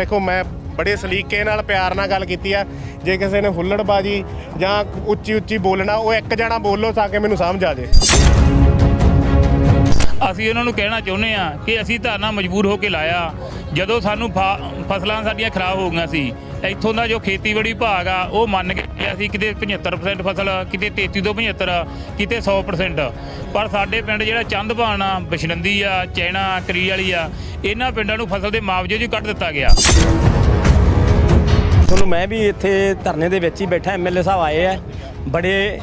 ਵੇਖੋ, ਮੈਂ ਬੜੇ ਸਲੀਕੇ ਨਾਲ, ਪਿਆਰ ਨਾਲ ਗੱਲ ਕੀਤੀ ਆ। ਜੇ ਕਿਸੇ ਨੇ ਹੁੱਲੜਬਾਜੀ ਜਾਂ ਉੱਚੀ ਉੱਚੀ ਬੋਲਣਾ, ਉਹ ਇੱਕ ਜਣਾ ਬੋਲੋ ਤਾਂ ਕਿ ਮੈਨੂੰ ਸਮਝ ਆ ਜੇ। ਅਸੀਂ ਉਹਨਾਂ ਨੂੰ ਕਹਿਣਾ ਚਾਹੁੰਦੇ ਆ ਕਿ ਅਸੀਂ ਧਰਨਾ ਮਜਬੂਰ ਹੋ ਕੇ ਲਾਇਆ। ਜਦੋਂ ਸਾਨੂੰ ਫਾ- ਫਸਲਾਂ ਸਾਡੀਆਂ ਖਰਾਬ ਹੋ ਗਈਆਂ ਸੀ ਇੱਥੋਂ ਦਾ ਜੋ ਖੇਤੀਬਾੜੀ ਵਿਭਾਗ ਆ, ਉਹ ਮੰਨ ਕੇ ਚੱਲਿਆ ਸੀ ਕਿਤੇ 75% ਫਸਲ, ਕਿਤੇ 33 ਤੋਂ 75 ਕਿਤੇ 100% ਪਰ ਸਾਡੇ ਪਿੰਡ ਜਿਹੜਾ ਚੰਦਬਾਣ ਆ, ਬਿਸ਼ਨੰਦੀ ਆ, ਚੈਣਾ ਕਰੀ ਵਾਲੀ ਆ, ਇਹਨਾਂ ਪਿੰਡਾਂ ਨੂੰ ਫਸਲ ਦੇ ਮੁਆਵਜ਼ੇ 'ਚ ਕੱਢ ਦਿੱਤਾ ਗਿਆ। ਤੁਹਾਨੂੰ ਮੈਂ ਵੀ ਇੱਥੇ ਧਰਨੇ ਦੇ ਵਿੱਚ ਹੀ ਬੈਠਾ ਐਮਐਲਏ ਸਾਹਿਬ ਆਏ ਆ, ਬੜੇ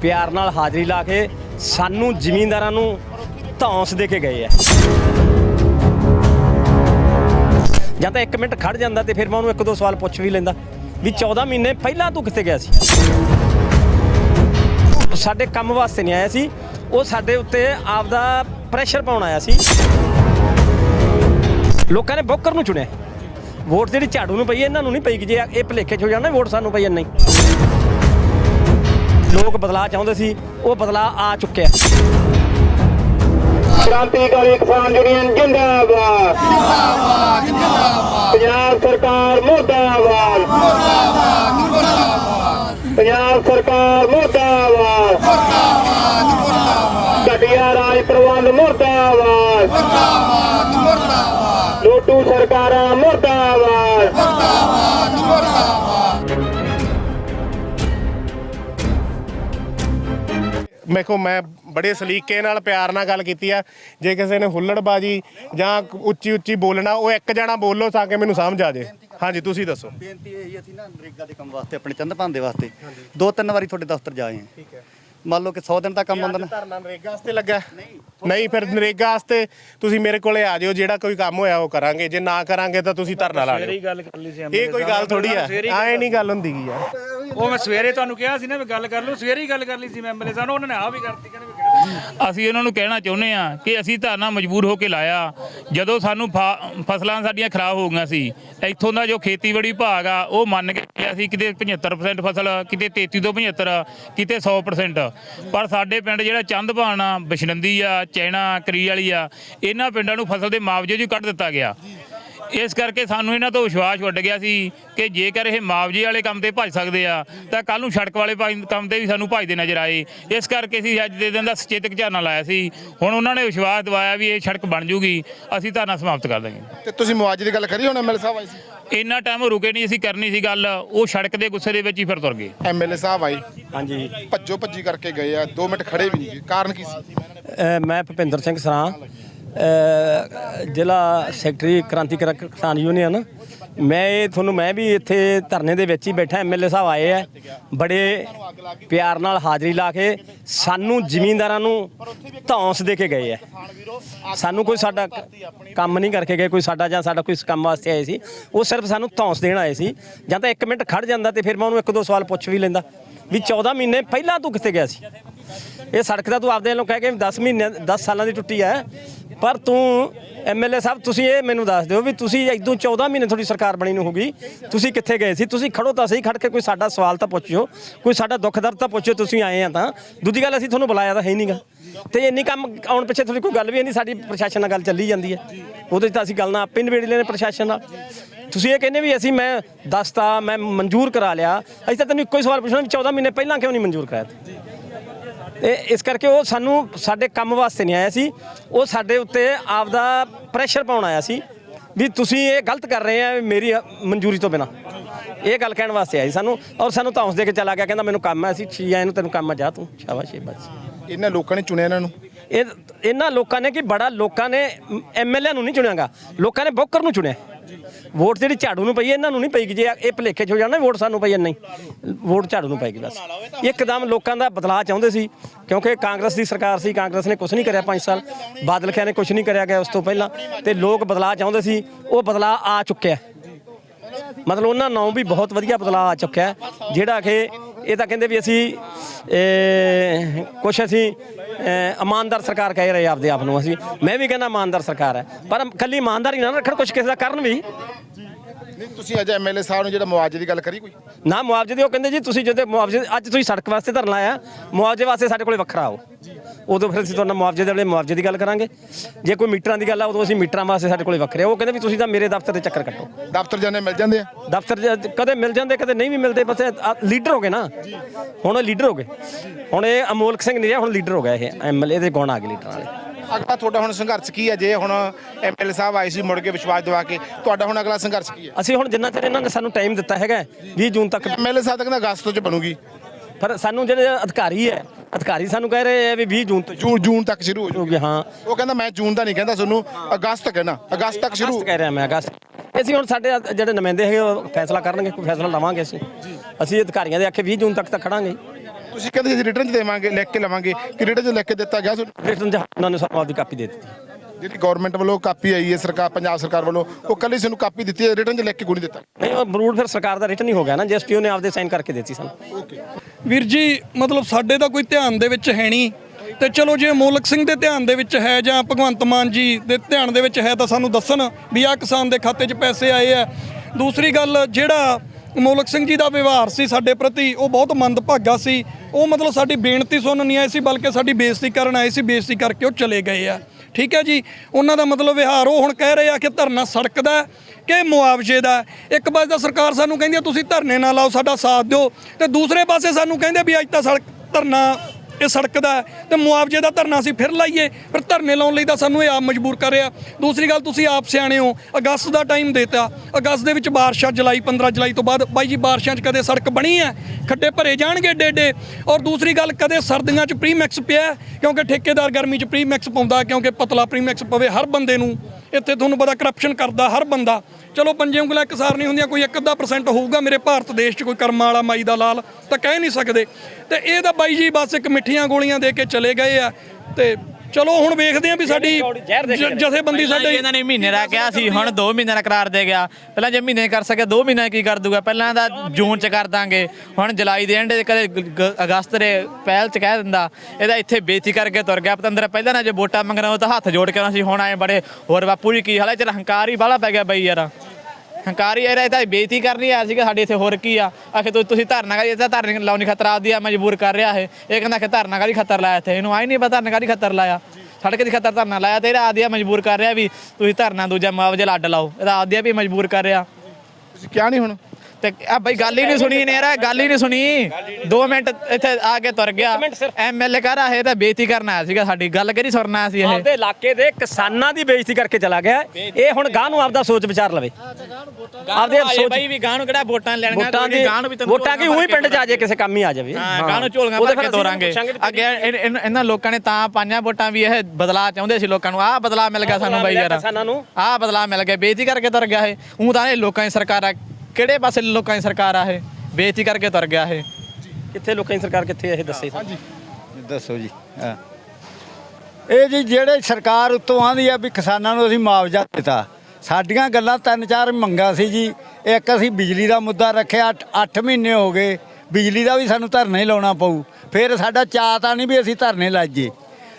ਪਿਆਰ ਨਾਲ ਹਾਜ਼ਰੀ ਲਾ ਕੇ ਸਾਨੂੰ ਜ਼ਿਮੀਂਦਾਰਾਂ ਨੂੰ ਧੌਂਸ ਦੇ ਕੇ ਗਏ ਆ। ਜਾਂ ਤਾਂ 1 ਮਿੰਟ ਖੜ ਜਾਂਦਾ ਤੇ ਫਿਰ ਮੈਂ ਉਹਨੂੰ ਇੱਕ ਦੋ ਸਵਾਲ ਪੁੱਛ ਵੀ ਲੈਂਦਾ ਵੀ 14 ਮਹੀਨੇ ਪਹਿਲਾਂ ਤੂੰ ਕਿੱਥੇ ਗਿਆ ਸੀ? ਸਾਡੇ ਕੰਮ ਵਾਸਤੇ ਨਹੀਂ ਆਇਆ ਸੀ। ਉਹ ਸਾਡੇ ਉੱਤੇ ਆਪਦਾ ਪ੍ਰੈਸ਼ਰ ਪਾਉਣ ਆਇਆ ਸੀ। ਲੋਕਾਂ ਨੇ ਬੋਕਰ ਨੂੰ ਚੁਣਿਆ। ਵੋਟ ਜਿਹੜੀ ਝਾੜੂ ਨੂੰ ਪਈ ਇਹਨਾਂ ਨੂੰ ਨਹੀਂ ਪਈ ਕਿ ਜੇ ਇਹ ਭਲੇਖੇ ਚ ਹੋ ਜਾਣਾ ਵੋਟ ਸਾਨੂੰ ਪਈ ਹੈ, ਨਹੀਂ। ਲੋਕ ਬਦਲਾਅ ਚਾਹੁੰਦੇ ਸੀ ਉਹ ਬਦਲਾਅ ਆ ਚੁੱਕਿਆ। ਕ੍ਰਾਂਤੀਕਾਰੀ ਕਿਸਾਨ ਯੂਨੀਅਨ ਜਿੰਦਾਬਾਦ। ਵੇਖੋ ਮੈਂ ਬੜੇ ਸਲੀਕੇ ਨਾਲ ਪਿਆਰ ਨਾਲ ਗੱਲ ਕੀਤੀ ਆ। ਜੇ ਕਿਸੇ ਨੇ ਹੁੱਲੜਬਾਜੀ ਜਾਂ ਉੱਚੀ ਉੱਚੀ ਬੋਲਣਾ ਉਹ ਇੱਕ ਜਣਾ ਬੋਲੋ ਤਾਂ ਕਿ ਮੈਨੂੰ ਸਮਝ ਆ ਜੇ। ਹਾਂਜੀ ਤੁਸੀਂ ਦੱਸੋ। ਬੇਨਤੀ ਇਹ ਹੀ ਅਸੀਂ ਨਾ ਨਰੇਗਾ ਦੇ ਕੰਮ ਵਾਸਤੇ ਆਪਣੇ ਚੰਦਪਾਨ ਦੇ ਵਾਸਤੇ। ਦੋ ਤਿੰਨ ਵਾਰੀ ਤੁਹਾਡੇ ਦਫ਼ਤਰ ਜਾਏ ਹਾਂ। ਠੀਕ ਹੈ। ਮੰਨ ਲਓ ਕਿ 100 ਦਿਨ ਦਾ ਕੰਮ ਹੁੰਦਾ ਨਾ। ਧਰਨਾ ਨਰੇਗਾ ਵਾਸਤੇ ਲੱਗਾ ਨਹੀਂ ਫਿਰ ਨਰੇਗਾ ਵਾਸਤੇ ਤੁਸੀਂ ਮੇਰੇ ਕੋਲੇ ਆ ਜਿਓ ਜਿਹੜਾ ਕੋਈ ਕੰਮ ਹੋਇਆ ਉਹ ਕਰਾਂਗੇ। ਜੇ ਨਾ ਕਰਾਂਗੇ ਤਾਂ ਤੁਸੀਂ ਧਰਨਾ ਲਾ ਲਿਓ। ਇਹ ਕੋਈ ਗੱਲ ਥੋੜੀ ਆ। ਐ ਨਹੀਂ ਗੱਲ ਹੁੰਦੀ ਯਾਰ। ਉਹ ਮੈਂ ਸਵੇਰੇ ਤੁਹਾਨੂੰ ਕਿਹਾ ਸੀ ਨਾ ਵੀ ਗੱਲ ਕਰ ਲਓ ਸਵੇਰੇ ਹੀ ਗੱਲ ਕਰ ਲਈ ਸੀ ਮੈਂ ਐਮਐਲਏ ਸਾਹਿਬ ਨਾਲ ਉਹਨਾਂ ਨੇ ਆ ਵੀ ਕਰਤੀ ਕਹਿੰਦੇ ਵੀ ਕਿਹੜੇ ਅਸੀਂ ਉਹਨਾਂ ਨੂੰ ਕਹਿਣਾ ਚਾਹੁੰਦੇ ਆ ਕਿ ਅਸੀਂ ਧਰਨਾ ਮਜਬੂਰ ਹੋ ਕੇ ਲਾਇਆ। ਜਦੋਂ ਸਾਨੂੰ ਫਾ- ਫਸਲਾਂ ਸਾਡੀਆਂ ਖਰਾਬ ਹੋ ਗਈਆਂ ਸੀ ਇੱਥੋਂ ਦਾ ਜੋ ਖੇਤੀਬਾੜੀ ਵਿਭਾਗ ਆ ਉਹ ਮੰਨ ਕੇ ਚੱਲਿਆ ਸੀ ਕਿਤੇ 75% ਫਸਲ ਕਿਤੇ 33 ਤੋਂ 75 ਕਿਤੇ 100% ਪਰ ਸਾਡੇ ਪਿੰਡ ਜਿਹੜਾ ਚੰਦਬਾਣ ਆ ਬਿਸ਼ਨੰਦੀ ਆ ਚੈਣਾ ਕਰੀ ਵਾਲੀ ਆ ਇਹਨਾਂ ਪਿੰਡਾਂ ਨੂੰ ਫਸਲ ਦੇ ਮੁਆਵਜ਼ੇ ਜੀ ਕੱਢ ਦਿੱਤਾ ਗਿਆ। ਇਸ ਕਰਕੇ ਸਾਨੂੰ ਇਹਨਾਂ ਤੋਂ ਵਿਸ਼ਵਾਸ ਉੱਡ ਗਿਆ ਸੀ ਕਿ ਜੇਕਰ ਇਹ ਮੁਆਵਜ਼ੇ ਵਾਲੇ ਕੰਮ ਤੇ ਭੱਜ ਸਕਦੇ ਆ ਤਾਂ ਕੱਲ ਨੂੰ ਸੜਕ ਵਾਲੇ ਭੱਜ- ਕੰਮ ਤੇ ਵੀ ਸਾਨੂੰ ਭੱਜਦੇ ਨਜ਼ਰ ਆਏ। ਇਸ ਕਰਕੇ ਅਸੀਂ ਅੱਜ ਦੇ ਦਿਨ ਦਾ ਸਚੇਤਕ ਝਰਨਾ ਲਾਇਆ ਸੀ। ਹੁਣ ਉਹਨਾਂ ਨੇ ਵਿਸ਼ਵਾਸ ਦਿਵਾਇਆ ਵੀ ਇਹ ਸੜਕ ਬਣ ਜੂਗੀ। ਅਸੀਂ ਧਰਨਾ ਸਮਾਪਤ ਕਰ ਦਾਂਗੇ ਤੇ ਤੁਸੀਂ ਮੁਆਵਜ਼ੇ ਦੀ ਗੱਲ ਕਰੀ ਹੁਣ ਐਮਐਲਏ ਸਾਹਿਬ ਆਏ ਸੀ? ਇੰਨਾ ਟਾਈਮ ਰੁਕੇ ਨਹੀਂ ਅਸੀਂ ਕਰਨੀ ਸੀ ਗੱਲ। ਉਹ ਸੜਕ ਦੇ ਗੁੱਸੇ ਦੇ ਵਿੱਚ ਹੀ ਫਿਰ ਤੁਰ ਗਏ। ਐਮਐਲਏ ਸਾਹਿਬ ਆਏ। ਹਾਂਜੀ। ਭੱਜੋ ਭੱਜੀ ਕਰਕੇ ਗਏ ਆ। 2 ਮਿੰਟ ਖੜੇ ਵੀ ਨਹੀਂ ਗਏ। ਕਾਰਨ ਕੀ ਸੀ? ਅ, ਮੈਂ ਭੁਪਿੰਦਰ ਸਿੰਘ ਸਰਾਂ। ਜ਼ਿਲ੍ਹਾ ਸੈਕਟਰੀ ਕ੍ਰਾਂਤੀਕਾਰਕ ਕਿਸਾਨ ਯੂਨੀਅਨ। ਮੈਂ ਇਹ ਤੁਹਾਨੂੰ, ਮੈਂ ਵੀ ਇੱਥੇ ਧਰਨੇ ਦੇ ਵਿੱਚ ਹੀ ਬੈਠਾ ਐਮਐਲਏ ਸਾਹਿਬ ਆਏ ਆ। ਬੜੇ ਪਿਆਰ ਨਾਲ ਹਾਜ਼ਰੀ ਲਾ ਕੇ ਸਾਨੂੰ ਜ਼ਿਮੀਂਦਾਰਾਂ ਨੂੰ ਧੌਂਸ ਦੇ ਕੇ ਗਏ ਆ। ਸਾਨੂੰ ਕੋਈ ਸਾਡਾ ਕੰਮ ਨਹੀਂ ਕਰਕੇ ਗਏ, ਕੋਈ ਸਾਡਾ ਜਾਂ ਸਾਡਾ ਕੋਈ ਕੰਮ ਵਾਸਤੇ ਆਏ ਸੀ। ਉਹ ਸਿਰਫ ਸਾਨੂੰ ਧੌਂਸ ਦੇਣ ਆਏ ਸੀ। ਜਾਂ ਤਾਂ 1 ਮਿੰਟ ਖੜ ਜਾਂਦਾ ਤੇ ਫਿਰ ਮੈਂ ਉਹਨੂੰ ਇੱਕ ਦੋ ਸਵਾਲ ਪੁੱਛ ਵੀ ਲੈਂਦਾ ਵੀ 14 ਮਹੀਨੇ ਪਹਿਲਾਂ ਤੂੰ ਕਿੱਥੇ ਗਿਆ ਸੀ? ਇਹ ਸੜਕ ਤਾਂ ਤੂੰ ਆਪਦੇ ਵੱਲੋਂ ਕਹਿ ਕੇ 10 ਮਹੀਨੇ 10 ਸਾਲਾਂ ਦੀ ਟੁੱਟੀ ਹੈ। ਪਰ ਤੂੰ ਐਮਐਲਏ ਸਾਹਿਬ, ਤੁਸੀਂ ਇਹ ਮੈਨੂੰ ਦੱਸ ਦਿਓ ਵੀ ਤੁਸੀਂ ਇਦੋਂ 14 ਮਹੀਨੇ ਤੁਹਾਡੀ ਸਰਕਾਰ ਬਣੀ ਨੂੰ ਹੋਗੀ ਤੁਸੀਂ ਕਿੱਥੇ ਗਏ ਸੀ? ਤੁਸੀਂ ਖੜੋ ਤਾਂ ਸਹੀ, ਖੜ ਕੇ ਕੋਈ ਸਾਡਾ ਸਵਾਲ ਤਾਂ ਪੁੱਛਿਓ, ਕੋਈ ਸਾਡਾ ਦੁੱਖ ਦਰਦ ਤਾਂ ਪੁੱਛਿਓ, ਤੁਸੀਂ ਆਏ ਆ ਤਾਂ। ਦੂਜੀ ਗੱਲ, ਅਸੀਂ ਤੁਹਾਨੂੰ ਬੁਲਾਇਆ ਤਾਂ ਹੈ ਹੀ ਨਹੀਂਗਾ। ਤੇ ਇੰਨੀ ਕੰਮ ਆਉਣ ਪਿੱਛੇ ਤੁਹਾਡੀ ਕੋਈ ਗੱਲ ਵੀ ਨਹੀਂ? ਸਾਡੀ ਪ੍ਰਸ਼ਾਸਨ ਨਾਲ ਗੱਲ ਚੱਲੀ ਜਾਂਦੀ ਹੈ। ਉਹਦੇ 'ਚ ਤਾਂ ਅਸੀਂ ਗੱਲ ਨਾਲ ਆਪੇ ਨਿਬੇੜ ਲੈਣੇ ਪ੍ਰਸ਼ਾਸਨ ਨਾਲ। ਤੁਸੀਂ ਇਹ ਕਹਿੰਦੇ ਵੀ ਅਸੀਂ ਮੈਂ ਦੱਸਤਾ, ਮੈਂ ਮਨਜ਼ੂਰ ਕਰਾ ਲਿਆ। ਅਸੀਂ ਤਾਂ ਤੈਨੂੰ ਇੱਕੋ ਹੀ ਸਵਾਲ ਪੁੱਛਣਾ ਵੀ 14 ਮਹੀਨੇ ਪਹਿਲਾਂ ਕਿਉਂ ਨਹੀਂ ਮਨਜ਼ੂਰ ਕਰਾਇਆ? ਤੂੰ? ਤੇ ਇਸ ਕਰਕੇ ਉਹ ਸਾਨੂੰ ਸਾਡੇ ਕੰਮ ਵਾਸਤੇ ਨਹੀਂ ਆਇਆ ਸੀ। ਉਹ ਸਾਡੇ ਉੱਤੇ ਆਪਦਾ ਪ੍ਰੈਸ਼ਰ ਪਾਉਣ ਆਇਆ ਸੀ ਵੀ ਤੁਸੀਂ ਇਹ ਗਲਤ ਕਰ ਰਹੇ ਆ ਮੇਰੀ ਮਨਜ਼ੂਰੀ ਤੋਂ ਬਿਨਾ। ਇਹ ਗੱਲ ਕਹਿਣ ਵਾਸਤੇ ਆਈ ਸਾਨੂੰ ਔਰ ਸਾਨੂੰ ਧੌਂਸ ਦੇ ਕੇ ਚਲਾ ਗਿਆ ਕਹਿੰਦਾ ਮੈਨੂੰ ਕੰਮ ਹੈ ਅਸੀਂ ਠੀਕ ਆ ਇਹਨੂੰ ਤੈਨੂੰ ਕੰਮ ਆ ਜਾ ਤੂੰ ਸ਼ਾਬਾਸ਼ ਇਹ ਬਸ। ਇਹਨਾਂ ਲੋਕਾਂ ਨੇ ਚੁਣਿਆ ਇਹਨਾਂ ਨੂੰ? ਇਹ ਇਹਨਾਂ ਲੋਕਾਂ ਨੇ ਕਿ ਬੜਾ ਲੋਕਾਂ ਨੇ ਐਮਐਲਏ ਨੂੰ ਨਹੀਂ ਚੁਣਿਆਗਾ ਲੋਕਾਂ ਨੇ ਬੋਕਰ ਨੂੰ ਚੁਣਿਆ। ਵੋਟ ਜਿਹੜੀ ਝਾੜੂ ਨੂੰ ਪਈ ਹੈ, ਇਹਨਾਂ ਨੂੰ ਨਹੀਂ ਪਈ ਕਿ ਜੇ ਇਹ ਭਲੇਖੇ ਚ ਹੋ ਜਾਣਾ ਵੋਟ ਸਾਨੂੰ ਪਈ ਹੈ, ਨਹੀਂ। ਵੋਟ ਝਾੜੂ ਨੂੰ ਪਏਗੀ ਬਸ। ਇੱਕਦਮ ਲੋਕਾਂ ਦਾ ਬਦਲਾਅ ਚਾਹੁੰਦੇ ਸੀ ਕਿਉਂਕਿ ਕਾਂਗਰਸ ਦੀ ਸਰਕਾਰ ਸੀ ਕਾਂਗਰਸ ਨੇ ਕੁਝ ਨਹੀਂ ਕਰਿਆ 5 ਸਾਲ। ਬਾਦਲ ਖਿਆ ਨੇ ਕੁਝ ਨਹੀਂ ਕਰਿਆ ਗਿਆ ਉਸ ਤੋਂ ਪਹਿਲਾਂ। ਤੇ ਲੋਕ ਬਦਲਾਅ ਚਾਹੁੰਦੇ ਸੀ ਉਹ ਬਦਲਾਅ ਆ ਚੁੱਕਿਆ ਮਤਲਬ ਉਹਨਾਂ ਨਾਲੋਂ ਵੀ ਬਹੁਤ ਵਧੀਆ ਬਦਲਾਅ ਆ ਚੁੱਕਿਆ ਜਿਹੜਾ ਕਿ ਇਹ ਤਾਂ ਕਹਿੰਦੇ ਵੀ ਅਸੀਂ ਕੁਛ ਅਸੀਂ ਇਮਾਨਦਾਰ ਸਰਕਾਰ ਕਹਿ ਰਹੇ ਆਪਦੇ ਆਪ ਨੂੰ ਅਸੀਂ। ਮੈਂ ਵੀ ਕਹਿੰਦਾ ਇਮਾਨਦਾਰ ਸਰਕਾਰ ਹੈ। ਪਰ ਕੱਲੀ ਇਮਾਨਦਾਰੀ ਨਾ ਰੱਖਣ, ਕੁਛ ਕਿਸੇ ਦਾ ਕਰਨ ਵੀ। ਨਹੀਂ ਤੁਸੀਂ ਅੱਜ ਐਮਐਲਏ ਸਾਹਿਬ ਨੂੰ ਜਿਹੜਾ ਮੁਆਵਜ਼ੇ ਦੀ ਗੱਲ ਕਰੀ ਕੋਈ? ਨਾ ਮੁਆਵਜ਼ੇ ਦੀ ਉਹ ਕਹਿੰਦੇ ਜੀ ਤੁਸੀਂ ਜਦੋਂ ਮੁਆਵਜ਼ੇ ਅੱਜ ਤੁਸੀਂ ਸੜਕ ਵਾਸਤੇ ਧਰਨਾ ਆਇਆ ਮੁਆਵਜ਼ੇ ਵਾਸਤੇ ਸਾਡੇ ਕੋਲੇ ਵੱਖਰਾ ਆਓ। ਉਦੋਂ ਫਿਰ ਅਸੀਂ ਤੁਹਾਨੂੰ ਮੁਆਵਜ਼ੇ ਦੇ ਵੇਲੇ ਮੁਆਵਜ਼ੇ ਦੀ ਗੱਲ ਕਰਾਂਗੇ। ਜੇ ਕੋਈ ਮੀਟਰਾਂ ਦੀ ਗੱਲ ਆ ਉਦੋਂ ਅਸੀਂ ਮੀਟਰਾਂ ਵਾਸਤੇ ਸਾਡੇ ਕੋਲੇ ਵੱਖਰੇ ਆ। ਉਹ ਕਹਿੰਦੇ ਵੀ ਤੁਸੀਂ ਤਾਂ ਮੇਰੇ ਦਫ਼ਤਰ ਦੇ ਚੱਕਰ ਕੱਟੋ। ਦਫ਼ਤਰ ਜਾਣੇ ਮਿਲ ਜਾਂਦੇ ਆ? ਦਫ਼ਤਰ 'ਚ ਕਦੇ ਮਿਲ ਜਾਂਦੇ ਕਦੇ ਨਹੀਂ ਵੀ ਮਿਲਦੇ ਬਸ ਲੀਡਰ ਹੋ ਗਏ ਨਾ। ਹੁਣ ਉਹ ਲੀਡਰ ਹੋ ਗਏ। ਹੁਣ ਇਹ ਅਮੋਲਕ ਸਿੰਘ ਨਹੀਂ ਰਿਹਾ ਹੁਣ ਲੀਡਰ ਹੋ ਗਿਆ ਇਹ। ਐਮਐਲਏ ਦੇ ਗੁਣ ਆ ਗਏ ਲੀਡਰਾਂ ਵਾਲੇ। ਅਗਲਾ ਤੁਹਾਡਾ ਹੁਣ ਸੰਘਰਸ਼ ਕੀ ਹੈ? ਜੇ ਹੁਣ ਐਮਐਲਏ ਸਾਹਿਬ ਆਏ ਸੀ ਮੁੜ ਕੇ ਵਿਸ਼ਵਾਸ ਦਿਵਾ ਕੇ ਤੁਹਾਡਾ ਹੁਣ ਅਗਲਾ ਸੰਘਰਸ਼ ਕੀ ਹੈ? ਅਸੀਂ ਹੁਣ ਜਿੰਨਾ ਚਿਰ ਇਹਨਾਂ ਨੇ ਸਾਨੂੰ ਟਾਈਮ ਦਿੱਤਾ ਹੈਗਾ 20 ਜੂਨ ਤੱਕ ਐਮਐਲਏ ਸਾਹਿਬ ਤਾਂ ਕਹਿੰਦਾ ਅਗਸਤ ਚ ਬਣੂਗੀ। ਪਰ ਸਾਨੂੰ ਜਿਹੜੇ ਅਧਿਕਾਰੀ ਹੈ ਅਧਿਕਾਰੀ ਸਾਨੂੰ ਕਹਿ ਰਹੇ ਆ ਵੀ 20 ਜੂਨ ਤੋਂ ਜੂਨ ਤੱਕ ਸ਼ੁਰੂ ਹੋ ਜਾਊਗੀ। ਹਾਂ। ਉਹ ਕਹਿੰਦਾ ਮੈਂ ਜੂਨ ਦਾ ਨਹੀਂ ਕਹਿੰਦਾ ਤੁਹਾਨੂੰ ਅਗਸਤ ਕਹਿਣਾ ਅਗਸਤ ਤੱਕ ਸ਼ੁਰੂ। ਕਹਿ ਰਿਹਾ ਮੈਂ ਅਗਸਤ। ਅਸੀਂ ਹੁਣ ਸਾਡੇ ਜਿਹੜੇ ਨੁਮਾਇੰਦੇ ਹੈਗੇ ਫੈਸਲਾ ਕਰਨਗੇ ਕੋਈ ਫੈਸਲਾ ਲਵਾਂਗੇ ਅਸੀਂ। ਅਸੀਂ ਅਧਿਕਾਰੀਆਂ ਦੇ ਆਖੇ 20 ਜੂਨ ਤੱਕ ਤਾਂ ਖੜਾਂਗੇ। ਤੁਸੀਂ ਕਹਿੰਦੇ ਸੀ ਰਿਟਰਨ ਚ ਦੇਵਾਂਗੇ ਲਿਖ ਕੇ ਲਵਾਂਗੇ ਕਿ ਰਿਟਰਨ ਚ ਲਿਖ ਕੇ ਦਿੱਤਾ ਗਿਆ ਤੁਹਾਨੂੰ ਰਿਟਰਨ ਜਹਾਂ ਉਹਨਾਂ ਨੇ ਸਾਨੂੰ ਆਪਦੀ ਕਾਪੀ ਦੇ ਦਿੱਤੀ। ਜਿਹੜੀ ਗਵਰਨਮੈਂਟ ਵੱਲੋਂ ਕਾਪੀ ਆਈ ਹੈ ਸਰਕਾਰ ਪੰਜਾਬ ਸਰਕਾਰ ਵੱਲੋਂ ਉਹ ਕੱਲੀ ਸਾਨੂੰ ਕਾਪੀ ਦਿੱਤੀ ਹੈ ਰਿਟਰਨ ਚ ਲਿਖ ਕੇ ਕੋਈ ਨਹੀਂ ਦਿੱਤਾ? ਨਹੀਂ ਉਹ ਬਰੂਡ ਫਿਰ ਸਰਕਾਰ ਦਾ ਰਿਟਰਨ ਹੀ ਹੋ ਗਿਆ ਨਾ ਜੀਐਸਟੀਓ ਨੇ ਆਪਦੇ ਸਾਈਨ ਕਰਕੇ ਦਿੱਤੀ ਸਾਨੂੰ। ਵੀਰ ਜੀ ਮਤਲਬ ਸਾਡੇ ਤਾਂ ਕੋਈ ਧਿਆਨ ਦੇ ਵਿੱਚ ਹੈ ਨਹੀਂ ਤੇ ਚਲੋ ਜੇ ਮੋਲਕ ਸਿੰਘ ਦੇ ਧਿਆਨ ਦੇ ਵਿੱਚ ਹੈ ਜਾਂ ਭਗਵੰਤ ਮਾਨ ਜੀ ਦੇ ਧਿਆਨ ਦੇ ਵਿੱਚ ਹੈ ਤਾਂ ਸਾਨੂੰ ਦੱਸਣ ਵੀ ਆਹ ਕਿਸਾਨ ਦੇ ਖਾਤੇ 'ਚ ਪੈਸੇ ਆਏ ਆ। ਦੂਸਰੀ ਗੱਲ ਜਿਹੜਾ ਮੋਲਕ ਸਿੰਘ ਜੀ ਦਾ ਵਿਵਹਾਰ ਸੀ ਸਾਡੇ ਪ੍ਰਤੀ, ਉਹ ਬਹੁਤ ਮੰਦਭਾਗਾ ਸੀ। ਉਹ ਮਤਲਬ ਸਾਡੀ ਬੇਨਤੀ ਸੁਣਨ ਨਹੀਂ ਆਏ ਸੀ, ਬਲਕਿ ਸਾਡੀ ਬੇਇੱਜ਼ਤੀ ਕਰਨ ਆਏ ਸੀ, ਬੇਇੱਜ਼ਤੀ ਕਰਕੇ ਉਹ ਚਲੇ ਗਏ ਆ। ਠੀਕ ਹੈ ਜੀ? ਉਹਨਾਂ ਦਾ ਮਤਲਬ ਵਿਹਾਰ ਉਹ ਹੁਣ ਕਹਿ ਰਹੇ ਆ ਕਿ ਧਰਨਾ ਸੜਕ ਦਾ ਕਿ ਮੁਆਵਜ਼ੇ ਦਾ। ਇੱਕ ਪਾਸੇ ਤਾਂ ਸਰਕਾਰ ਸਾਨੂੰ ਕਹਿੰਦੀ ਆ, ਤੁਸੀਂ ਧਰਨੇ ਨਾ ਲਾਓ, ਸਾਡਾ ਸਾਥ ਦਿਓ। ਤੇ ਦੂਸਰੇ ਪਾਸੇ ਸਾਨੂੰ ਕਹਿੰਦੇ ਵੀ ਅੱਜ ਤਾਂ ਸੜਕ ਧਰਨਾ ਇਹ ਸੜਕ ਦਾ ਹੈ, ਤੇ ਮੁਆਵਜ਼ੇ ਦਾ ਧਰਨਾ ਅਸੀਂ ਫਿਰ ਲਾਈਏ। ਫਿਰ ਧਰਨੇ ਲਾਉਣ ਲਈ ਤਾਂ ਸਾਨੂੰ ਇਹ ਆਪ ਮਜਬੂਰ ਕਰ ਰਿਹਾ। ਦੂਸਰੀ ਗੱਲ, ਤੁਸੀਂ ਆਪ ਸਿਆਣੇ ਹੋ। ਅਗਸਤ ਦਾ ਟਾਈਮ ਦੇਤਾ। ਅਗਸਤ ਦੇ ਵਿੱਚ ਬਾਰਿਸ਼ਾਂ ਜੁਲਾਈ 15 ਜੁਲਾਈ ਤੋਂ ਬਾਅਦ ਬਾਈ ਜੀ, ਬਾਰਿਸ਼ਾਂ 'ਚ ਕਦੇ ਸੜਕ ਬਣੀ ਹੈ? ਖੱਡੇ ਭਰੇ ਜਾਣਗੇ ਏਡੇ ਏਡੇ। ਔਰ ਦੂਸਰੀ ਗੱਲ, ਕਦੇ ਸਰਦੀਆਂ 'ਚ ਪ੍ਰੀਮੈਕਸ ਪਿਆ ਕਿਉਂਕਿ ਠੇਕੇਦਾਰ ਗਰਮੀ 'ਚ ਪ੍ਰੀਮੈਕਸ ਪਾਉਂਦਾ ਕਿਉਂਕਿ ਪਤਲਾ ਪ੍ਰੀਮੈਕਸ ਪਵੇ ਹਰ ਬੰਦੇ ਨੂੰ। ਇੱਥੇ ਤੁਹਾਨੂੰ ਪਤਾ ਕਰਪਸ਼ਨ ਕਰਦਾ ਹਰ ਬੰਦਾ। ਚਲੋ ਪੰਜੇ ਉਂਗਲਾਂ ਇਕਸਾਰ ਨਹੀਂ ਹੁੰਦੀਆਂ, ਕੋਈ ਇੱਕ ਅੱਧਾ ਪਰਸੈਂਟ ਹੋਊਗਾ। ਮੇਰੇ ਭਾਰਤ ਦੇਸ਼ 'ਚ ਕੋਈ ਕਰਮਾਂ ਵਾਲਾ, ਮਾਈ ਦਾ ਲਾਲ ਤਾਂ ਕਹਿ ਨਹੀਂ ਸਕਦੇ। ਤੇ ਇਹ ਤਾਂ ਬਾਈ ਜੀ ਬਸ ਇੱਕ ਮਿੱਠੀਆਂ ਗੋਲੀਆਂ ਦੇ ਕੇ ਚਲੇ ਗਏ ਆ ਤੇ ਚਲੋ ਹੁਣ ਵੇਖਦੇ ਆ ਵੀ ਸਾਡੀ ਜਥੇਬੰਦੀ ਸਾਡੇ ਇਹਨਾਂ ਨੇ ਮਹੀਨੇ ਦਾ ਕਿਹਾ ਸੀ ਹੁਣ 2 ਮਹੀਨੇ ਦਾ ਕਰਾਰ ਦੇ ਗਿਆ। ਪਹਿਲਾਂ ਜੇ ਮਹੀਨੇ ਕਰ ਸਕਿਆ 2 ਮਹੀਨੇ ਕੀ ਕਰ ਦੂਗਾ? ਪਹਿਲਾਂ ਤਾਂ ਜੂਨ ਚ ਕਰ ਦਾਂਗੇ। ਹੁਣ ਜੁਲਾਈ ਦੇ ਐਂਡ ਕਦੇ ਅਗਸਤ ਦੇ ਪਹਿਲ ਚ ਕਹਿ ਦਿੰਦਾ। ਇਹਦਾ ਇੱਥੇ ਬੇਇੱਜ਼ਤੀ ਕਰਕੇ ਤੁਰ ਗਿਆ। ਪਤੰਦਰ ਪਹਿਲਾਂ ਨਾ ਜੇ ਵੋਟਾਂ ਮੰਗਣਾ ਉਹ ਤਾਂ ਹੱਥ ਜੋੜ ਕੇ ਆਉਣਾ ਸੀ ਹੁਣ ਆਏ ਬੜੇ ਹੋਰ ਬਾਪੂ ਜੀ ਕੀ ਹਾਲ ਹੈ? ਚਲ ਹੰਕਾਰ ਹੀ ਬਾਹਲਾ ਪੈ ਗਿਆ ਬਈ ਯਾਰ। ਹੰਕਾਰੀ ਯਾਰ ਇਹ ਤਾਂ ਬੇਇੱਜ਼ਤੀ ਕਰਨੀ ਆਇਆ ਸੀਗਾ ਸਾਡੇ ਇੱਥੇ ਹੋਰ ਕੀ ਆ? ਆਖੇ ਤੁਸੀਂ ਧਰਨਾ ਕਰੀ, ਇਹ ਤਾਂ ਧਰਨੇ ਲਾਉਣੀ ਖਤਰਾ ਆਪਦੀ ਆ, ਮਜਬੂਰ ਕਰ ਰਿਹਾ ਇਹ। ਇਹ ਕਹਿੰਦਾ ਕਿ ਧਰਨਾ ਕਾਹਦੀ ਖਤਰ ਲਾਇਆ ਇੱਥੇ? ਇਹਨੂੰ ਆਈ ਨਹੀਂ ਪਤਾ ਧਰਨਾ ਕਾਹਦੀ ਖਤਰ ਲਾਇਆ? ਸੜਕ ਦੀ ਖਤਰ ਧਰਨਾ ਲਾਇਆ ਤੇ ਇਹਦਾ ਆਦਿਆ ਮਜਬੂਰ ਕਰ ਰਿਹਾ ਵੀ ਤੁਸੀਂ ਧਰਨਾ ਦੂਜਾ ਮੁਆਵਜ਼ਾ ਲੱਡ ਲਾਓ। ਇਹਦਾ ਆਦਿਆ ਵੀ ਮਜਬੂਰ ਕਰ ਰਿਹਾ। ਤੁਸੀਂ ਕਿਹਾ ਨਹੀਂ ਹੁਣ? ਤੇ ਆ ਬਈ ਗੱਲ ਹੀ ਨਹੀਂ ਸੁਣੀ ਨੇ ਯਾਰ ਗੱਲ ਹੀ ਨਹੀਂ ਸੁਣੀ 2 ਮਿੰਟ ਇੱਥੇ ਆ ਕੇ ਤੁਰ ਗਿਆ। ਐਮਐਲਏ ਕਰ ਆਇਆ ਇਹ ਤਾਂ ਬੇਇੱਜ਼ਤੀ ਕਰਨ ਆਇਆ ਸੀਗਾ ਸਾਡੀ। ਗੱਲ ਕਿਹੜੀ ਸੁਣਨ ਆਇਆ ਸੀ ਇਹ? ਆਪਦੇ ਇਲਾਕੇ ਦੇ ਕਿਸਾਨਾਂ ਦੀ ਬੇਇੱਜ਼ਤੀ ਕਰਕੇ ਚਲਾ ਗਿਆ। ਇਹ ਹੁਣ ਗਾਂ ਨੂੰ ਆਪਦਾ ਸੋਚ ਵਿਚਾਰ ਲਵੇ। ਆਪਦੇ ਸੋਚ ਬਈ ਵੀ ਗਾਂ ਨੂੰ ਕਿਹੜਾ ਵੋਟਾਂ ਲੈਣੀਆਂ ਵੋਟਾਂ ਕੋਈ ਦੀ ਗਾਂ ਨੂੰ ਵੀ ਤੈਨੂੰ ਵੋਟਾਂ ਕੀ ਉਹੀ ਪਿੰਡ ਚ ਆ ਜੇ ਕਿਸੇ ਕੰਮ ਹੀ ਆ ਜਾਵੇ। ਹਾਂ ਗਾਂ ਨੂੰ ਝੋਲੀਆਂ ਉਹਦੇ ਭਰ ਕੇ ਵੀ ਅੱਗੇ ਇਹਨਾਂ ਲੋਕਾਂ ਨੇ ਤਾਂ ਪਾਈਆਂ ਵੋਟਾਂ ਵੀ ਇਹ ਬਦਲਾ ਚਾਹੁੰਦੇ ਸੀ ਲੋਕਾਂ ਨੂੰ। ਆਹ ਬਦਲਾ ਮਿਲ ਗਿਆ ਸਾਨੂੰ ਬਈ ਯਾਰ। ਕਿਸਾਨਾਂ ਨੂੰ। ਆਹ ਬਦਲਾ ਮਿਲ ਗਿਆ। ਬੇਇੱਜ਼ਤੀ ਕਰਕੇ ਤੁਰ ਗਿਆ ਇਹ। ਉਹ ਤਾਂ ਇਹ ਲੋਕਾਂ ਦੀ ਸਰਕਾਰ ਆ। ਕਿਹੜੇ ਪਾਸੇ ਲੋਕਾਂ ਦੀ ਸਰਕਾਰ ਆ ਇਹ? ਬੇਇੱਜ਼ਤੀ ਕਰਕੇ ਤੁਰ ਗਿਆ ਇਹ। ਕਿੱਥੇ ਲੋਕਾਂ ਦੀ ਸਰਕਾਰ ਕਿੱਥੇ ਇਹ ਦੱਸੇ ਦੱਸੋ ਜੀ ਹਾਂ। ਇਹ ਜੀ ਜਿਹੜੇ ਸਰਕਾਰ ਉੱਤੋਂ ਆਂਦੀ ਆ ਵੀ ਕਿਸਾਨਾਂ ਨੂੰ ਅਸੀਂ ਮੁਆਵਜ਼ਾ ਦਿੱਤਾ। ਸਾਡੀਆਂ ਗੱਲਾਂ ਤਿੰਨ ਚਾਰ ਮੰਗਾਂ ਸੀ ਜੀ। ਇੱਕ ਅਸੀਂ ਬਿਜਲੀ ਦਾ ਮੁੱਦਾ ਰੱਖਿਆ 8 ਮਹੀਨੇ ਹੋ ਗਏ। ਬਿਜਲੀ ਦਾ ਵੀ ਸਾਨੂੰ ਧਰਨਾ ਹੀ ਲਾਉਣਾ ਪਊ। ਫਿਰ ਸਾਡਾ ਚਾਅ ਤਾਂ ਨਹੀਂ ਵੀ ਅਸੀਂ ਧਰਨੇ ਲਾਈਏ।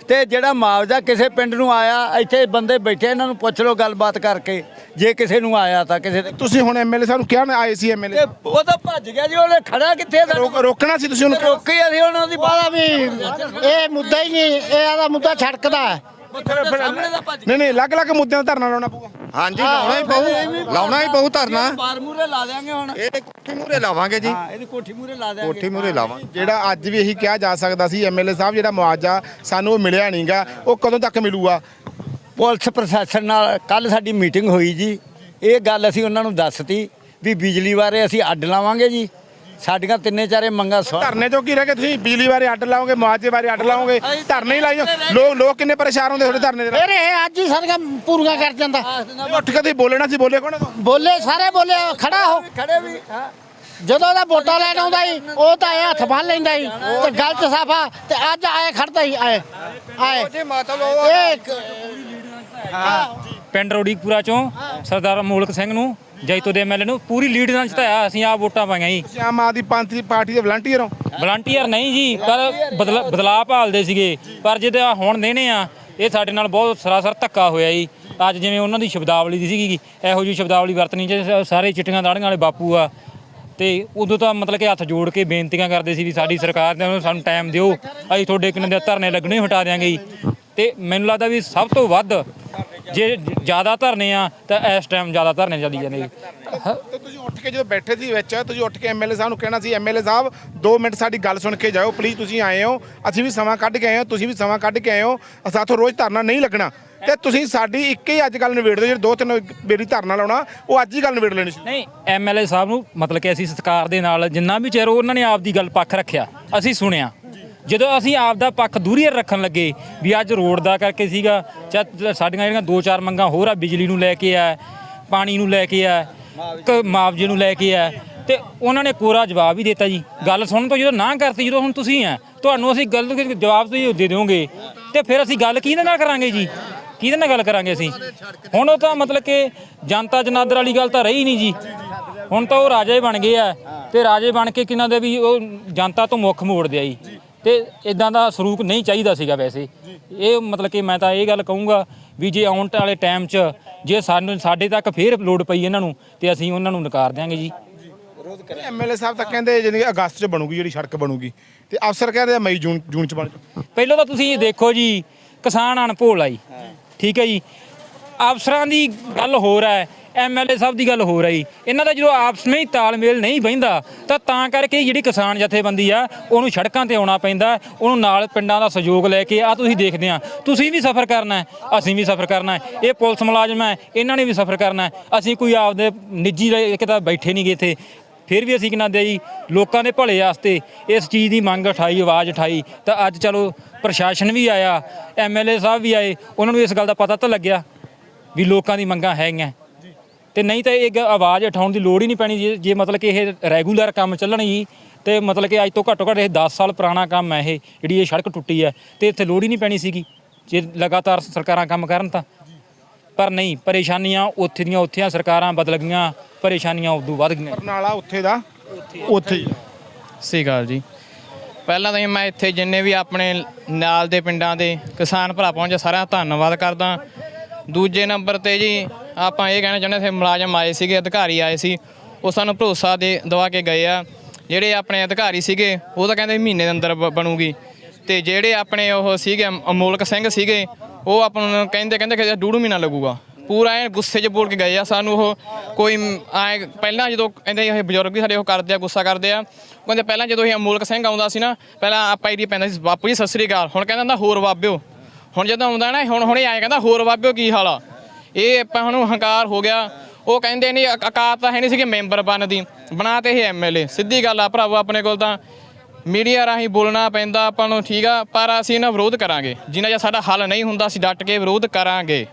ਤੇ ਜਿਹੜਾ ਮੁਆਵਜ਼ਾ ਕਿਸੇ ਪਿੰਡ ਨੂੰ ਆਇਆ ਇੱਥੇ ਬੰਦੇ ਬੈਠੇ ਇਹਨਾਂ ਨੂੰ ਪੁੱਛ ਲਓ ਗੱਲਬਾਤ ਕਰਕੇ ਜੇ ਕਿਸੇ ਨੂੰ ਆਇਆ ਤਾਂ ਕਿਸੇ ਦੇ ਤੁਸੀਂ ਹੁਣ ਐਮਐਲਏ ਸਾਹਿਬ ਨੂੰ ਕਿਹਾ ਨਾ ਆਏ ਸੀ ਐਮਐਲਏ ਤੇ ਉਹ ਤਾਂ ਭੱਜ ਗਿਆ ਜੀ ਉਹਨੇ ਖੜਾ ਕਿੱਥੇ ਸਾਨੂੰ? ਰੋਕਣਾ ਸੀ ਤੁਸੀਂ ਉਹਨੂੰ ਰੋਕੀ ਅਸੀਂ ਉਹਨਾਂ ਦੀ ਬਾਲਾ ਵੀ ਇਹ ਮੁੱਦਾ ਹੀ ਨਹੀਂ ਇਹ ਆਦਾ ਮੁੱਦਾ ਛੜਕਦਾ ਨਹੀਂ ਨਹੀਂ ਅਲੱਗ-ਅਲੱਗ ਮੁੱਦਿਆਂ ਦਾ ਧਰਨਾ ਲਾਉਣਾ ਪਊਗਾ। ਹਾਂਜੀ ਲਾਉਣਾ ਹੀ ਪਊ ਲਾਉਣਾ ਹੀ ਪਊ ਧਰਨਾ। ਬਾਰ ਮੂਰੇ ਲਾ ਦਿਆਂਗੇ ਹੁਣ। ਇਹ ਕੋਠੀ ਮੂਰੇ ਲਾਵਾਂਗੇ ਜੀ। ਹਾਂ ਇਹਦੀ ਕੋਠੀ ਮੂਰੇ ਲਾ ਦਿਆਂਗੇ। ਕੋਠੀ ਮੂਰੇ ਲਾਵਾਂਗੇ। ਜਿਹੜਾ ਅੱਜ ਵੀ ਇਹੀ ਕਿਹਾ ਜਾ ਸਕਦਾ ਸੀ ਐਮਐਲਏ ਸਾਹਿਬ ਜਿਹੜਾ ਮੁਆਵਜ਼ਾ ਸਾਨੂੰ ਉਹ ਮਿਲਿਆ ਨਹੀਂਗਾ ਉਹ ਕਦੋਂ ਤੱਕ ਮਿਲੂਗਾ? ਪੁਲਿਸ ਪ੍ਰਸ਼ਾਸਨ ਨਾਲ ਕੱਲ ਸਾਡੀ ਮੀਟਿੰਗ ਹੋਈ ਜੀ। ਇਹ ਗੱਲ ਅਸੀਂ ਉਹਨਾਂ ਨੂੰ ਦੱਸਤੀ ਵੀ ਬਿਜਲੀ ਬਾਰੇ ਅਸੀਂ ਅੱਡ ਲਾਵਾਂਗੇ ਜੀ। ਸਾਡੀਆਂ ਤਿੰਨੇ ਚਾਰੇ ਮੰਗਾਂ ਸੁਣ। ਧਰਨੇ ਚੋਂ ਕੀ ਰਹਿ ਗਿਆ ਤੁਸੀਂ ਬਿਜਲੀ ਬਾਰੇ ਅੱਡ ਲਾਓਗੇ ਮੁਆਵਜ਼ੇ ਬਾਰੇ ਅੱਡ ਲਾਓਗੇ ਧਰਨੇ ਹੀ ਲਾਈ ਜਾਓ। ਲੋਕ ਲੋਕ ਕਿੰਨੇ ਪਰੇਸ਼ਾਨ ਹੁੰਦੇ ਤੁਹਾਡੇ ਧਰਨੇ ਦੇ ਨਾਲ? ਫਿਰ ਇਹ ਅੱਜ ਹੀ ਸਾਰੀਆਂ ਪੂਰੀਆਂ ਕਰ ਜਾਂਦਾ। ਉੱਠ ਕੇ ਤੁਸੀਂ ਬੋਲਣਾ ਸੀ ਬੋਲੇ ਕੋਣ ਬੋਲੇ ਸਾਰੇ ਬੋਲੇ ਖੜਾ ਹੋ। ਖੜੇ ਵੀ ਹਾਂ। ਜਦੋਂ ਦਾ ਵੋਟਾਂ ਲੈਣ ਆਉਂਦਾ ਸੀ ਉਹ ਤਾਂ ਇਹ ਹੱਥ ਬੰਨ ਲੈਂਦਾ ਸੀ ਤੇ ਗੱਲ ਚ ਸਾਫਾ ਤੇ ਅੱਜ ਆਏ ਖੜਦਾ ਸੀ ਆਏ ਆਏ। ਇਹ ਇੱਕ- ਪਿੰਡ ਰੋੜੀਪੁਰਾ ਚੋਂ ਸਰਦਾਰ ਮੋਲਕ ਸਿੰਘ ਨੂੰ ਜੈਤੋ ਦੇ ਐਮਐਲਏ ਨੂੰ ਪੂਰੀ ਲੀਡ ਨਾਲ ਜਿਤਾਇਆ ਅਸੀਂ ਆਪ ਵੋਟਾਂ ਪਾਈਆਂ ਜੀ। ਤੁਸੀਂ ਆਮ ਆਦਮੀ ਪੰਥ ਪਾਰਟੀ ਦੇ ਵਲੰਟੀਅਰ ਹੋ। ਵਲੰਟੀਅਰ ਨਹੀਂ ਜੀ ਪਰ ਬਦਲਾ ਬਦਲਾਅ ਭਾਲਦੇ ਸੀਗੇ। ਪਰ ਜਿਹਦੇ ਹੁਣ ਦੇਣੇ ਆ ਇਹ ਸਾਡੇ ਨਾਲ ਬਹੁਤ ਸਰਾਸਰ ਧੱਕਾ ਹੋਇਆ ਜੀ। ਅੱਜ ਜਿਵੇਂ ਉਹਨਾਂ ਦੀ ਸ਼ਬਦਾਵਲੀ ਦੀ ਸੀਗੀ ਇਹੋ ਜਿਹੀ ਸ਼ਬਦਾਵਲੀ ਵਰਤਣੀ ਚ ਸਾਰੇ ਚਿੱਟੀਆਂ ਦਾੜੀਆਂ ਵਾਲੇ ਬਾਪੂ ਆ। ਤੇ ਉਦੋਂ ਤਾਂ ਮਤਲਬ ਕਿ ਹੱਥ ਜੋੜ ਕੇ ਬੇਨਤੀਆਂ ਕਰਦੇ ਸੀ ਵੀ ਸਾਡੀ ਸਰਕਾਰ ਨੇ ਸਾਨੂੰ ਟਾਈਮ ਦਿਓ। ਅਸੀਂ ਤੁਹਾਡੇ ਕਿੰਨੇ ਦੇ ਧਰਨੇ ਲੱਗਣੇ ਹਟਾ ਦਿਆਂਗੇ ਜੀ। ਤੇ ਮੈਨੂੰ ਲੱਗਦਾ ਵੀ ਸਭ ਤੋਂ ਵੱਧ ਜੇ ਜ਼ਿਆਦਾ ਧਰਨੇ ਆ ਤਾਂ ਇਸ ਟਾਈਮ ਜ਼ਿਆਦਾ ਧਰਨੇ ਚੱਲੀ ਜਾਂਦੇ ਜੀ। ਤੇ ਤੁਸੀਂ ਉੱਠ ਕੇ ਜਦੋਂ ਬੈਠੇ ਸੀ ਵਿੱਚ ਤੁਸੀਂ ਉੱਠ ਕੇ ਐਮਐਲਏ ਸਾਹਿਬ ਨੂੰ ਕਹਿਣਾ ਸੀ ਐਮਐਲਏ ਸਾਹਿਬ 2 ਮਿੰਟ ਸਾਡੀ ਗੱਲ ਸੁਣ ਕੇ ਜਾਓ ਪਲੀਜ਼ ਤੁਸੀਂ ਆਏ ਹੋ ਅਸੀਂ ਵੀ ਸਮਾਂ ਕੱਢ ਕੇ ਆਏ ਹੋ ਤੁਸੀਂ ਵੀ ਸਮਾਂ ਕੱਢ ਕੇ ਆਏ ਹੋ ਸਾਥੋਂ ਰੋਜ਼ ਧਰਨਾ ਨਹੀਂ ਲੱਗਣਾ। ਤੇ ਤੁਸੀਂ ਸਾਡੀ ਇੱਕ ਹੀ ਅੱਜ ਗੱਲ ਨਿਬੇੜ ਦਿਓ ਜਿਹੜੇ ਦੋ ਤਿੰਨ ਬੇਰੀ ਧਰਨਾ ਲਾਉਣਾ ਉਹ ਅੱਜ ਹੀ ਗੱਲ ਨਿਬੇੜ ਲੈਣੀ ਸੀ। ਨਹੀਂ ਐਮਐਲਏ ਸਾਹਿਬ ਨੂੰ ਮਤਲਬ ਕਿ ਅਸੀਂ ਸਤਿਕਾਰ ਦੇ ਨਾਲ ਜਿੰਨਾ ਵੀ ਚਿਰ ਉਹਨਾਂ ਨੇ ਆਪ ਦੀ ਗੱਲ ਪੱਖ ਰੱਖਿਆ ਅਸੀਂ ਸੁਣਿਆ। ਜਦੋਂ ਅਸੀਂ ਆਪ ਦਾ ਪੱਖ ਦੂਰੀ ਰੱਖਣ ਲੱਗੇ ਵੀ ਅੱਜ ਰੋਡ ਦਾ ਕਰਕੇ ਸੀਗਾ ਚਾਹ ਸਾਡੀਆਂ ਜਿਹੜੀਆਂ ਦੋ ਚਾਰ ਮੰਗਾਂ ਹੋਰ ਆ, ਬਿਜਲੀ ਨੂੰ ਲੈ ਕੇ ਆ, ਪਾਣੀ ਨੂੰ ਲੈ ਕੇ ਆ, ਕ- ਮੁਆਵਜ਼ੇ ਨੂੰ ਲੈ ਕੇ ਆ, ਤੇ ਉਹਨਾਂ ਨੇ ਕੋਰਾ ਜਵਾਬ ਹੀ ਦਿੱਤਾ ਜੀ। ਗੱਲ ਸੁਣਨ ਤੋਂ ਜਦੋਂ ਨਾ ਕਰਤੀ, ਜਦੋਂ ਹੁਣ ਤੁਸੀਂ ਆ, ਤੁਹਾਨੂੰ ਅਸੀਂ ਗੱਲ ਜਵਾਬ ਤੁਸੀਂ ਦੇ ਦਿਓਗੇ, ਤੇ ਫਿਰ ਅਸੀਂ ਗੱਲ ਕਿਹਦੇ ਨਾਲ ਕਰਾਂਗੇ ਜੀ? ਕਿਹਦੇ ਨਾਲ ਗੱਲ ਕਰਾਂਗੇ ਅਸੀਂ? ਹੁਣ ਉਹ ਤਾਂ ਮਤਲਬ ਕਿ ਜਨਤਾ ਜਨਾਦਰ ਵਾਲੀ ਗੱਲ ਤਾਂ ਰਹੀ ਨਹੀਂ ਜੀ। ਹੁਣ ਤਾਂ ਉਹ ਰਾਜੇ ਬਣ ਗਏ ਆ, ਤੇ ਰਾਜੇ ਬਣ ਕੇ ਕਿਨਾਂ ਦੇ ਵੀ ਉਹ ਜਨਤਾ ਤੋਂ ਮੁੱਖ ਮੋੜਦੇ ਆ ਜੀ। ਤੇ ਇਦਾਂ ਦਾ ਸਰੂਪ ਨਹੀਂ ਚਾਹੀਦਾ ਸੀਗਾ ਵੈਸੇ। ਇਹ ਮਤਲਬ ਕਿ ਮੈਂ ਤਾਂ ਇਹ ਗੱਲ ਕਹੂੰਗਾ ਵੀ ਜੇ ਆਉਣ ਵਾਲੇ ਟਾਈਮ 'ਚ ਜੇ ਸਾਨੂੰ ਸਾਡੇ ਤੱਕ ਫੇਰ ਲੋਡ ਪਈ ਇਹਨਾਂ ਨੂੰ ਤੇ ਅਸੀਂ ਉਹਨਾਂ ਨੂੰ ਨਕਾਰ ਦਿਆਂਗੇ ਜੀ। ਐਮਐਲਏ ਸਾਹਿਬ ਤਾਂ ਕਹਿੰਦੇ ਕਿ ਅਗਸਤ 'ਚ ਬਣੂਗੀ ਜਿਹੜੀ ਸੜਕ ਬਣੂਗੀ। ਤੇ ਅਫਸਰ ਕਹਿੰਦੇ ਮਈ ਜੂਨ ਜੂਨ 'ਚ ਬਣ। ਪਹਿਲਾਂ ਤਾਂ ਤੁਸੀਂ ਦੇਖੋ ਜੀ ਕਿਸਾਨ ਅਣਭੋਲ ਆਈ। ਠੀਕ ਹੈ ਜੀ। ਅਫਸਰਾਂ ਦੀ ਗੱਲ ਹੋਰ ਹੈ। ਐਮਐਲਏ ਸਾਹਿਬ ਦੀ ਗੱਲ ਹੋ ਰਹੀ। ਇਹਨਾਂ ਦਾ ਜਦੋਂ ਆਪਸ ਵਿੱਚ ਤਾਲਮੇਲ ਨਹੀਂ ਬਹਿੰਦਾ, ਤਾਂ ਤਾਂ ਕਰਕੇ ਜਿਹੜੀ ਕਿਸਾਨ ਜਥੇਬੰਦੀ ਆ, ਉਹਨੂੰ ਸੜਕਾਂ ਤੇ ਆਉਣਾ ਪੈਂਦਾ, ਉਹਨੂੰ ਨਾਲ ਪਿੰਡਾਂ ਦਾ ਸਹਿਯੋਗ ਲੈ ਕੇ ਆ ਤੁਸੀਂ ਦੇਖਦੇ ਆ। ਤੁਸੀਂ ਵੀ ਸਫ਼ਰ ਕਰਨਾ ਅਸੀਂ ਵੀ ਸਫ਼ਰ ਕਰਨਾ ਇਹ ਪੁਲਿਸ ਮੁਲਾਜ਼ਮ ਹੈ, ਇਹਨਾਂ ਨੇ ਵੀ ਸਫ਼ਰ ਕਰਨਾ ਅਸੀਂ ਕੋਈ ਆਪਦੇ ਨਿੱਜੀ ਲੈ ਤਾਂ ਬੈਠੇ ਨਹੀਂ ਗਏ ਇੱਥੇ, ਫਿਰ ਵੀ ਅਸੀਂ ਕਿਨਾਂ ਦੇ ਜੀ, ਲੋਕਾਂ ਦੇ ਭਲੇ ਵਾਸਤੇ ਇਸ ਚੀਜ਼ ਦੀ ਮੰਗ ਉਠਾਈ, ਆਵਾਜ਼ ਉਠਾਈ। ਤਾਂ ਅੱਜ ਚਲੋ ਪ੍ਰਸ਼ਾਸਨ ਵੀ ਆਇਆ ਐਮਐਲਏ ਸਾਹਿਬ ਵੀ ਆਏ, ਉਹਨਾਂ ਨੂੰ ਇਸ ਗੱਲ ਦਾ ਪਤਾ ਤਾਂ ਲੱਗਿਆ ਵੀ ਲੋਕਾਂ ਦੀ ਮੰਗਾਂ ਹੈਗੀਆਂ। ਤੇ ਨਹੀਂ ਤਾਂ ਇਹ ਗ- ਆਵਾਜ਼ ਉਠਾਉਣ ਦੀ ਲੋੜ ਹੀ ਨਹੀਂ ਪੈਣੀ ਜੇ- ਜੇ ਮਤਲਬ ਕਿ ਇਹ ਰੈਗੂਲਰ ਕੰਮ ਚੱਲਣ ਜੀ ਤੇ ਮਤਲਬ ਕਿ ਅੱਜ ਤੋਂ ਘੱਟੋ ਘੱਟ ਇਹ 10 ਸਾਲ ਪੁਰਾਣਾ ਕੰਮ ਹੈ ਇਹ ਜਿਹੜੀ ਇਹ ਸੜਕ ਟੁੱਟੀ ਹੈ ਤੇ ਇੱਥੇ ਲੋੜ ਹੀ ਨਹੀਂ ਪੈਣੀ ਸੀਗੀ ਜੇ ਲਗਾਤਾਰ ਸਰਕਾਰਾਂ ਕੰਮ ਕਰਨ ਤਾਂ। ਪਰ ਨਹੀਂ ਪਰੇਸ਼ਾਨੀਆਂ ਉੱਥੇ ਦੀਆਂ ਉੱਥੇ ਆ ਸਰਕਾਰਾਂ ਬਦਲ ਗਈਆਂ ਪਰੇਸ਼ਾਨੀਆਂ ਉਦੋਂ ਵੱਧ ਗਈਆਂ। ਬਰਨਾਲਾ ਉੱਥੇ ਦਾ? ਉੱਥੇ ਹੀ ਸਹੀ ਗੱਲ ਜੀ। ਪਹਿਲਾਂ ਤਾਂ ਮੈਂ ਇੱਥੇ ਜਿੰਨੇ ਵੀ ਆਪਣੇ ਨਾਲ ਦੇ ਪਿੰਡਾਂ ਦੇ ਕਿਸਾਨ ਭਰਾ ਪਹੁੰਚੇ ਸਾਰਿਆਂ ਦਾ ਧੰਨਵਾਦ ਕਰਦਾ। ਦੂਜੇ ਨੰਬਰ ਤੇ ਜੀ, ਆਪਾਂ ਇਹ ਕਹਿਣਾ ਚਾਹੁੰਦੇ ਇੱਥੇ ਮੁਲਾਜ਼ਮ ਆਏ ਸੀਗੇ, ਅਧਿਕਾਰੀ ਆਏ ਸੀ। ਉਹ ਸਾਨੂੰ ਭਰੋਸਾ ਦੇ, ਦਵਾ ਕੇ ਗਏ ਆ। ਜਿਹੜੇ ਆਪਣੇ ਅਧਿਕਾਰੀ ਸੀਗੇ, ਉਹ ਤਾਂ ਕਹਿੰਦੇ ਮਹੀਨੇ ਦੇ ਅੰਦਰ ਬ- ਬਣੂਗੀ। ਤੇ ਜਿਹੜੇ ਆਪਣੇ ਉਹ ਸੀਗੇ ਅਮੋਲਕ ਸਿੰਘ ਸੀਗੇ, ਉਹ ਆਪਾਂ ਨੂੰ ਕਹਿੰਦੇ ਕਹਿੰਦੇ ਕਿ ਡੂਢ ਮਹੀਨਾ ਲੱਗੂਗਾ। ਪੂਰਾ ਐ ਗੁੱਸੇ 'ਚ ਬੋਲ ਕੇ ਗਏ ਆ। ਸਾਨੂੰ ਉਹ ਕੋਈ ਆਏ, ਪਹਿਲਾਂ ਜਦੋਂ ਕਹਿੰਦੇ ਇਹ ਬਜ਼ੁਰਗ ਵੀ ਸਾਡੇ ਉਹ ਕਰਦੇ ਆ, ਗੁੱਸਾ ਕਰਦੇ ਆ ਕਹਿੰਦੇ ਪਹਿਲਾਂ ਜਦੋਂ ਇਹ ਅਮੋਲਕ ਸਿੰਘ ਆਉਂਦਾ ਸੀ ਨਾ, ਪਹਿਲਾਂ ਆਪਾਂ ਇਹਦੀ ਪੈਂਦਾ ਸੀ, ਬਾਪੂ ਜੀ, ਸਤਿ ਸ੍ਰੀ ਅਕਾਲ। ਹੁਣ ਕਹਿੰਦਾ ਹੁੰਦਾ, ਹੋਰ ਬਾਬਿਓ। ਹੁਣ ਜਦੋਂ ਆਉਂਦਾ ਨਾ, ਹੁਣ ਹੁਣੇ ਆਏ ਕਹਿੰਦਾ, ਹੋਰ ਬਾਬਿਓ ਕੀ ਹਾਲ ਆ? ਇਹ ਆਪਾਂ ਹੁਣ ਹੰਕਾਰ ਹੋ ਗਿਆ। ਉਹ ਕਹਿੰਦੇ ਨਹੀਂ ਅਕ- ਔਕਾਤ ਤਾਂ ਹੈ ਨਹੀਂ ਸੀ ਕਿ ਮੈਂਬਰ ਬਣਦੀ ਬਣਾ ਤੇ ਇਹ ਐਮਐਲਏ ਸਿੱਧੀ ਗੱਲ ਆ ਭਰਾਵੋ, ਆਪਣੇ ਕੋਲ ਤਾਂ ਮੀਡੀਆ ਰਾਹੀਂ ਬੋਲਣਾ ਪੈਂਦਾ ਆਪਾਂ ਨੂੰ, ਠੀਕ ਆ, ਪਰ ਅਸੀਂ ਇਹਨਾਂ ਵਿਰੋਧ ਕਰਾਂਗੇ। ਜਿੰਨਾ ਜੇ ਸਾਡਾ ਹੱਲ ਨਹੀਂ ਹੁੰਦਾ, ਅਸੀਂ ਡਟ ਕੇ ਵਿਰੋਧ ਕਰਾਂਗੇ।